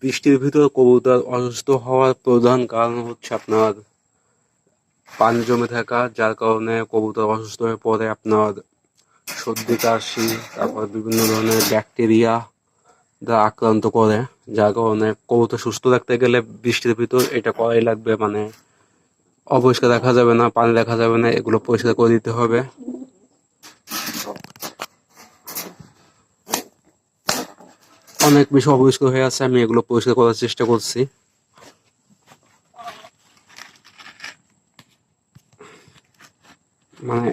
বৃষ্টির ভিতর কবুতর অসুস্থ হওয়ার প্রধান কারণ হচ্ছে আপনার পানি জমে থাকা, যার কারণে কবুতর অসুস্থ হয়ে পড়ে আপনার সর্দি, কাশি, তারপর বিভিন্ন ধরনের ব্যাকটেরিয়া দ্বারা আক্রান্ত করে। যার কারণে কবুতর সুস্থ রাখতে গেলে বৃষ্টির ভিতর এটা করাই লাগবে মানে অপরিষ্কার রাখা যাবে না, পানি রাখা যাবে না, এগুলো পরিষ্কার করে দিতে হবে। অনেক বেশি অপরিষ্কার হয়ে আছে, আমি এগুলো পরিষ্কার করার চেষ্টা করছি। মানে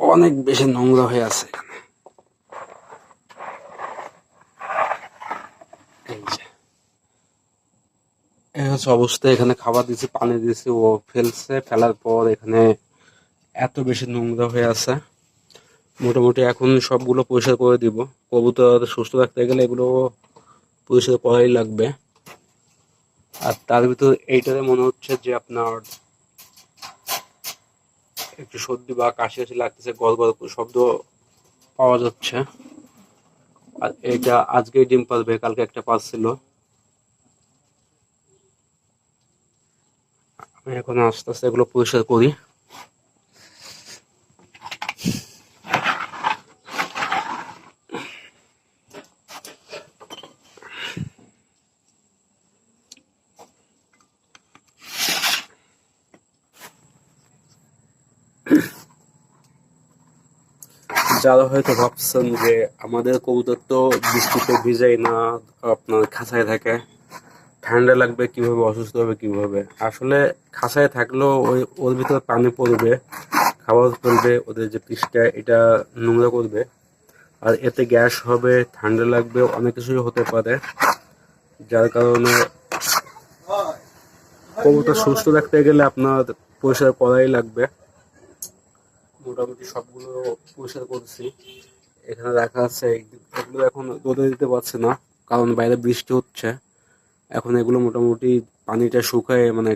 অনেক বেশি নোংরা হয়ে আছে এখানে। অবস্থা, এখানে খাবার দিয়েছি পানি দিয়েছি ও ফেলছে, ফেলার পর এখানে এত বেশি নোংরা হয়ে আছে। মোটামুটি এখন সবগুলো পরিষ্কার করে দিব। কবুতর সুস্থ রাখতে গেলে এগুলো পরিষ্কার করাই লাগবে। আর তার ভিতর এইটাতে মনে হচ্ছে যে আপনার একটু সর্দি বা কাশি কাশি লাগতেছে, গল গল শব্দ পাওয়া যাচ্ছে। আর এটা আজকেই ডিম পারবে, কালকে একটা পারছিল আমি এখন আস্তে আস্তে এগুলো পরিষ্কার করি। যারা হয়তো ভাবছেন যে আমাদের কবুতর তো বৃষ্টিতে ভিজাই না, আপনার খাঁচায় থাকে, ঠান্ডা লাগবে, কীভাবে অসুস্থ হবে, কীভাবে? আসলে খাঁচায় থাকলেও ওই ওর ভিতরে পানি পড়বে খাবার ফেলবে ওদের যে পৃষ্ঠা এটা নোংরা করবে। আর এতে গ্যাস হবে, ঠান্ডা লাগবে, অনেক কিছুই হতে পারে। যার কারণে কবুতর সুস্থ রাখতে গেলে আপনার পরিষ্কার করাই লাগবে। মোটামুটি সবগুলো পরিষ্কার করছি। এখানে রাখা আছে এগুলো এখন রোদে দিতে পারছে না, কারণ বাইরে বৃষ্টি হচ্ছে। এখন এগুলো মোটামুটি পানিটা শুকায় মানে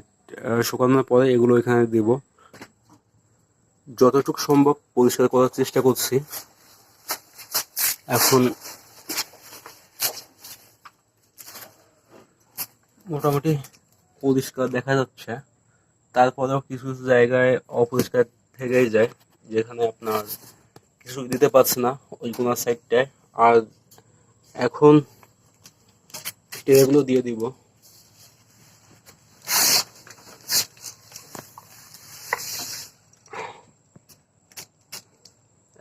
শুকানোর পরে এগুলো এখানে দিব। যতটুকু সম্ভব পরিষ্কার করার চেষ্টা করছি। এখন মোটামুটি পরিষ্কার দেখা যাচ্ছে। তারপরেও কিছু কিছু জায়গায় অপরিষ্কার থেকেই যায়। যেখানে আপনার কিছু দিতে পারছে না ওই কোনার সাইডটায় আর এখন ট্রেগুলো দিয়ে দিব।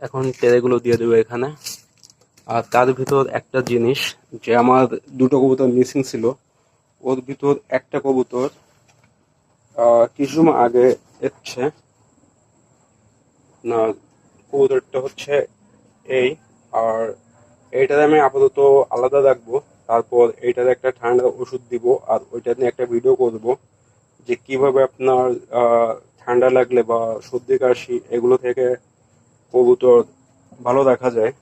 এখন ট্রেগুলো দিয়ে দেবো এখানে। আর তার ভিতর একটা জিনিস যে আমার দুটো কবুতর মিসিং ছিল, ওর ভিতর একটা কবুতর কিছু আগে এসছে। না কবুতরটা হচ্ছে এই, আর এইটাতে আমি আপাতত আলাদা রাখব। তারপর এইটাতে একটা ঠান্ডা ওষুধ দিব, আর ওইটা নিয়ে একটা ভিডিও করব, যে কীভাবে আপনার ঠান্ডা লাগলে বা সর্দি, কাশি, এগুলো থেকে কবুতর ভালো দেখা যায়।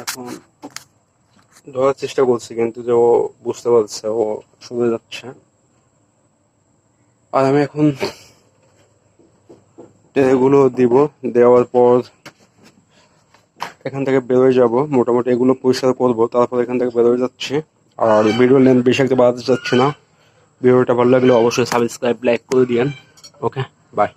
এখন ধরার চেষ্টা করছি, কিন্তু যে ও বুঝতে পারছে, ও শুনে যাচ্ছে। আর আমি এখন এগুলো দিব। দেওয়ার পর এখান থেকে বেরোয় যাব। মোটামুটি এগুলো পরিষ্কার করব। তারপর এখান থেকে বেরোয় যাচ্ছে। আর ভিডিও লেন্থ বেশি একটা বাড়াতে চাচ্ছি না। ভিডিওটা ভালো লাগলে অবশ্যই সাবস্ক্রাইব লাইক করে দিয়েন। Okay bye